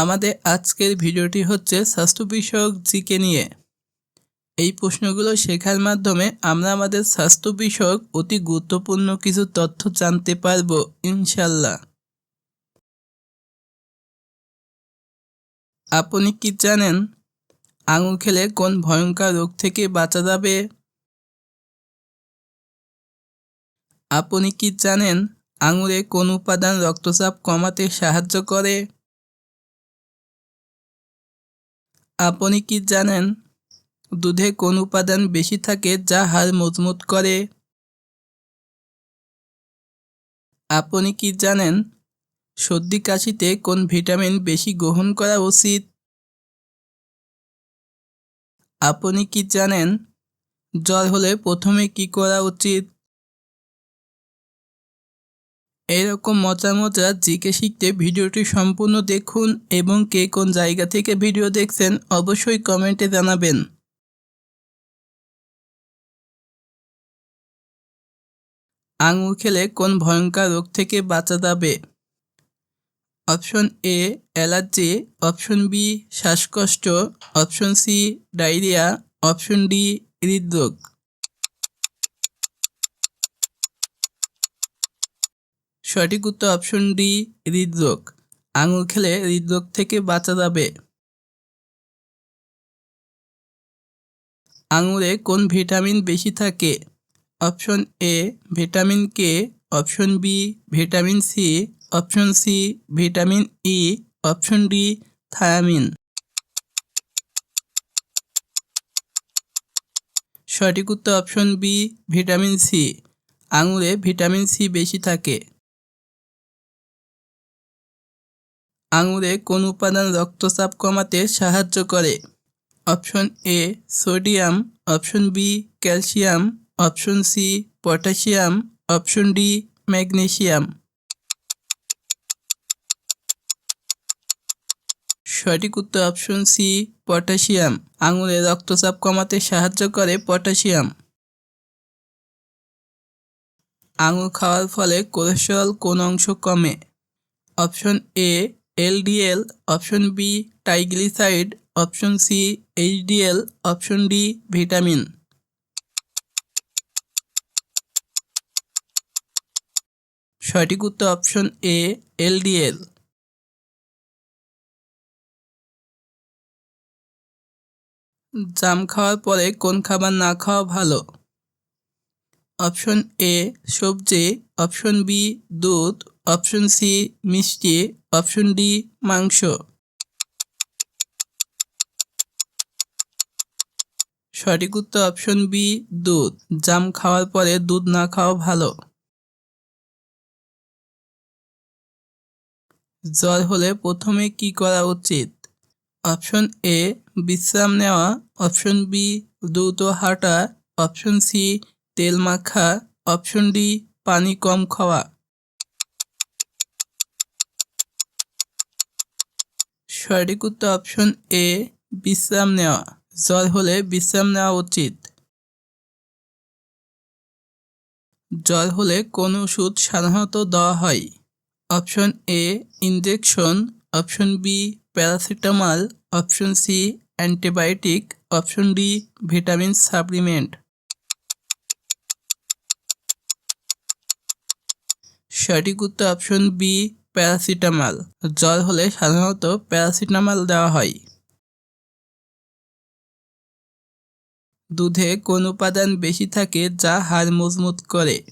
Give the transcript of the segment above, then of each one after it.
আমাদের আজকের ভিডিওটি হচ্ছে স্বাস্থ্য বিষয়ক জিকে নিয়ে। এই প্রশ্নগুলো শেখার মাধ্যমে আমরা আমাদের স্বাস্থ্য বিষয়ক অতি গুরুত্বপূর্ণ কিছু তথ্য জানতে পারব ইনশাল্লাহ আপনি কি জানেন আঙুর খেলে কোন ভয়ঙ্কর রোগ থেকে বাঁচা যাবে? আপনি কি জানেন আঙুরে কোন উপাদান রক্তচাপ কমাতে সাহায্য করে? আপনি কি জানেন দুধে কোন উপাদান বেশি থাকে যা হাড় মজবুত করে? আপনি কি জানেন সর্দি কাশিতে কোন ভিটামিন বেশি গ্রহণ করা উচিত? আপনি কি জানেন জ্বর হলে প্রথমে কি করা উচিত? এরকম মজার মজার জিকে শিখতে ভিডিওটি সম্পূর্ণ দেখুন এবং কে কোন জায়গা থেকে ভিডিও দেখছেন অবশ্যই কমেন্টে জানাবেন। আঙুর খেলে কোন ভয়ঙ্কর রোগ থেকে বাঁচা যাবে? Option A, allergy, option B, শ্বাসকষ্ট, option C, diarrhoea, option D, হৃদরোগ। সঠিক উত্তর অপশন ডি হৃদরোগ। আঙুর খেলে হৃদরোগ থেকে বাঁচা যাবে। আঙুরে কোন ভিটামিন বেশি থাকে? Option A vitamin K option B vitamin C option C vitamin E option D thiamine সঠিক উত্তর অপশন বি ভিটামিন সি আঙুরে ভিটামিন সি বেশি থাকে। আঙুরে কোন উপাদান রক্তচাপ কমাতে সাহায্য করে। Option A, sodium. Option B, calcium. Option C, potassium. Option D magnesium সঠিক উত্তর অপশন সি, পটাশিয়াম। আঙুরে রক্তচাপ কমাতে সাহায্য করে পটাশিয়াম। আঙুর খাওয়ার ফলে কোলেস্টেরল কোন অংশ কমে। Option A LDL option B triglyceride option C HDL option D vitamin সঠিক উত্তর অপশন এ এলডিএল জাম খাওয়ার পরে কোন খাবার না খাওয়া ভালো? অপশন এ সবজি অপশন বি দুধ অপশন সি, মিষ্টি, অপশন ডি, মাংস। সঠিক উত্তর অপশন বি, দুধ। জাম খাওয়ার পরে দুধ না খাওয়া ভালো। জ্বর হলে প্রথমে কি করা উচিত? অপশন এ, বিশ্রাম নেওয়া। অপশন বি, দ্রুত হাঁটা। অপশন সি, তেল মাখা। অপশন ডি, পানি কম খাওয়া। সঠিক উত্তর অপশন এ বিশ্রাম নেওয়া। জ্বর হলে বিশ্রাম নেওয়া উচিত। জ্বর হলে কোন ওষুধ সাধারণত দেওয়া হয়? Option A injection option B paracetamol option C antibiotic option D vitamin supplement সঠিক উত্তর অপশন বি প্যারাসিটামল। জ্বর হলে সাধারণত প্যারাসিটামল দেওয়া হয়। দুধে কোন উপাদান বেশি থাকে যা হাড় মজবুত করে?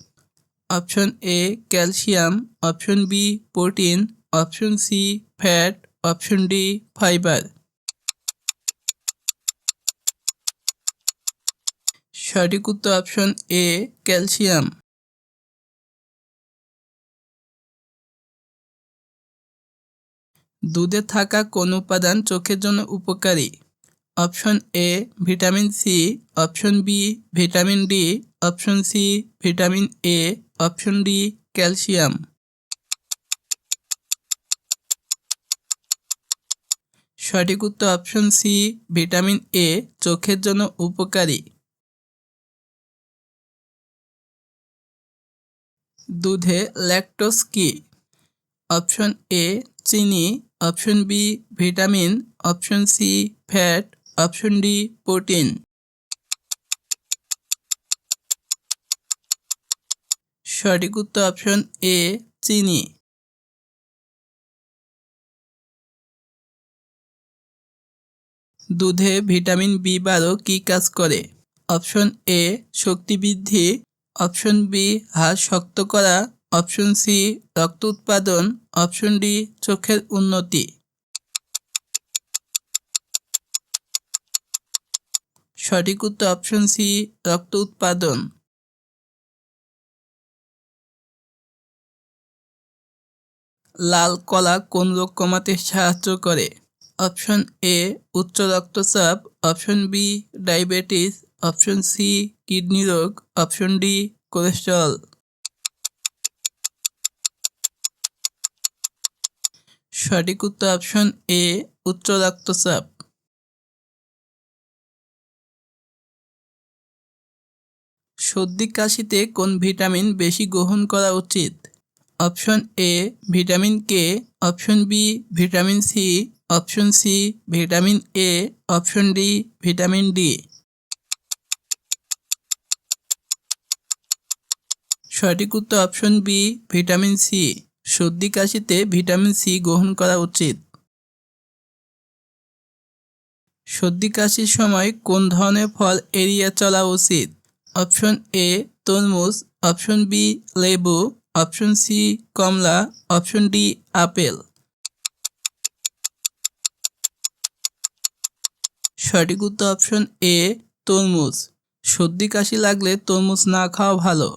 Option A calcium, option B protein, option C fat, option D fibre. সঠিক উত্তর অপশন এ ক্যালসিয়াম। দুধে থাকা কোন উপাদান চোখের জন্য উপকারী? Option A vitamin C option B vitamin D option C vitamin A option D calcium. সঠিক উত্তর অপশন সি ভিটামিন এ চোখের জন্য উপকারী। দুধে ল্যাকটোজ কি? অপশন এ চিনি option B vitamin option C fat option D protein সঠিক উত্তর অপশন এ চিনি। দুধে ভিটামিন বি বারো কী কাজ করে? অপশন এ শক্তি বৃদ্ধি। অপশন বি হাড় শক্ত করা। অপশন সি, রক্ত উৎপাদন। অপশন ডি, চোখের উন্নতি। সঠিক উত্তর অপশন সি, রক্ত উৎপাদন। লাল কলা কোন রোগ কমাতে সাহায্য করে? অপশন এ, উচ্চ রক্তচাপ। Option B, diabetes. Option C, kidney রোগ। Option D, cholesterol. সঠিক উত্তর অপশন এ উচ্চ রক্তচাপ সর্দি কাশিতে কোন ভিটামিন বেশি গ্রহণ করা উচিত? Option A vitamin K option B vitamin C option C vitamin A option D vitamin D সঠিক উত্তর অপশন বি ভিটামিন সি সর্দি কাশিতে ভিটামিন সি গ্রহণ করা উচিত। সর্দি কাশির সময় কোন ধরনের ফল এড়িয়ে চলা উচিত? অপশন এ, তরমুজ, অপশন বি, লেবু, অপশন সি, কমলা, অপশন ডি, আপেল। সঠিক উত্তর অপশন এ, তরমুজ। সর্দি কাশি লাগলে তরমুজ না খাওয়া ভালো।